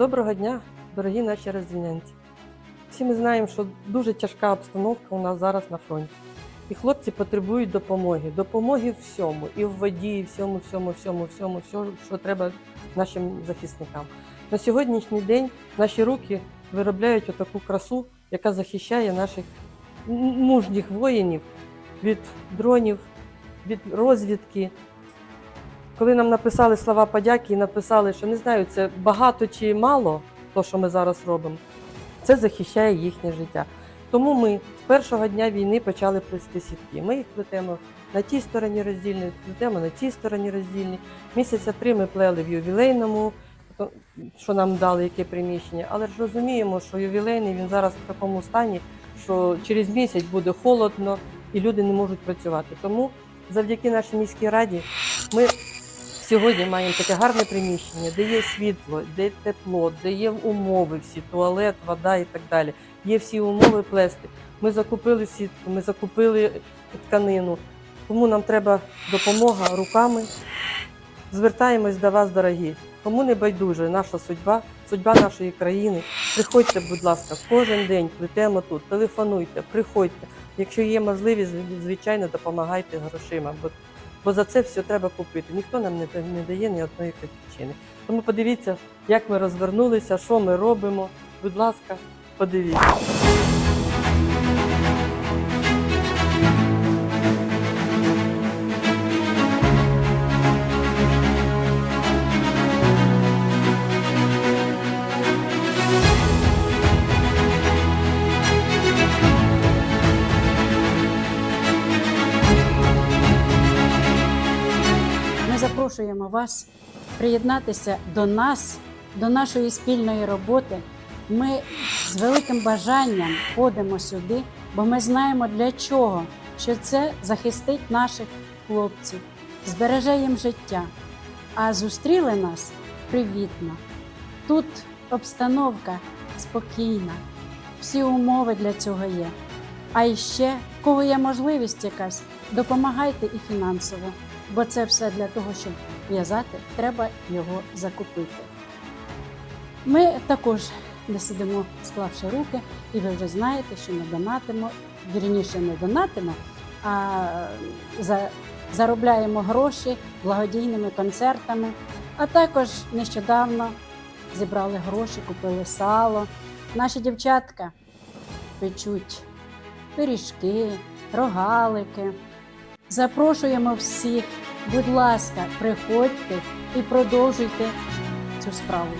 Доброго дня, дорогі наші роздільнянці. Всі ми знаємо, що дуже тяжка обстановка у нас зараз на фронті. І хлопці потребують допомоги. Допомоги всьому, і в воді, і всьому, всьому, всьому, всьому, всьому, що треба нашим захисникам. На сьогоднішній день наші руки виробляють отаку красу, яка захищає наших мужніх воїнів від дронів, від розвідки. Коли нам написали слова подяки і написали, що не знаю, це багато чи мало, то, що ми зараз робимо, це захищає їхнє життя. Тому ми з першого дня війни почали плести сітки. Ми їх плетемо на тій стороні роздільній, плетемо на цій стороні роздільній. Місяця три ми плели в ювілейному, що нам дали яке приміщення. Але ж розуміємо, що ювілейний він зараз в такому стані, що через місяць буде холодно і люди не можуть працювати. Тому завдяки нашій міській раді ми сьогодні маємо таке гарне приміщення, де є світло, де є тепло, де є умови всі, туалет, вода і так далі. Є всі умови плести. Ми закупили сітку, ми закупили тканину. Тому нам треба допомога руками. Звертаємось до вас, дорогі. Кому не байдуже наша судьба, судьба нашої країни. Приходьте, будь ласка, кожен день плетемо тут, телефонуйте, приходьте. Якщо є можливість, звичайно, допомагайте грошима, бо, за це все треба купити. Ніхто нам не, не дає ні одної причини. Тому подивіться, як ми розвернулися, що ми робимо. Будь ласка, подивіться. Запрошуємо вас приєднатися до нас, до нашої спільної роботи. Ми з великим бажанням ходимо сюди, бо ми знаємо для чого, що це захистить наших хлопців, збереже їм життя. А зустріли нас привітно. Тут обстановка спокійна, всі умови для цього є. А іще, в кого є можливість якась, допомагайте і фінансово бо це все для того, щоб в'язати, треба його закупити. Ми також не сидимо, склавши руки, і ви вже знаєте, що ми донатимо, вірніше не донатимо, а за, заробляємо гроші благодійними концертами. А також нещодавно зібрали гроші, купили сало. Наші дівчатка печуть пиріжки, рогалики. Запрошуємо всіх, будь ласка, приходьте і продовжуйте цю справу.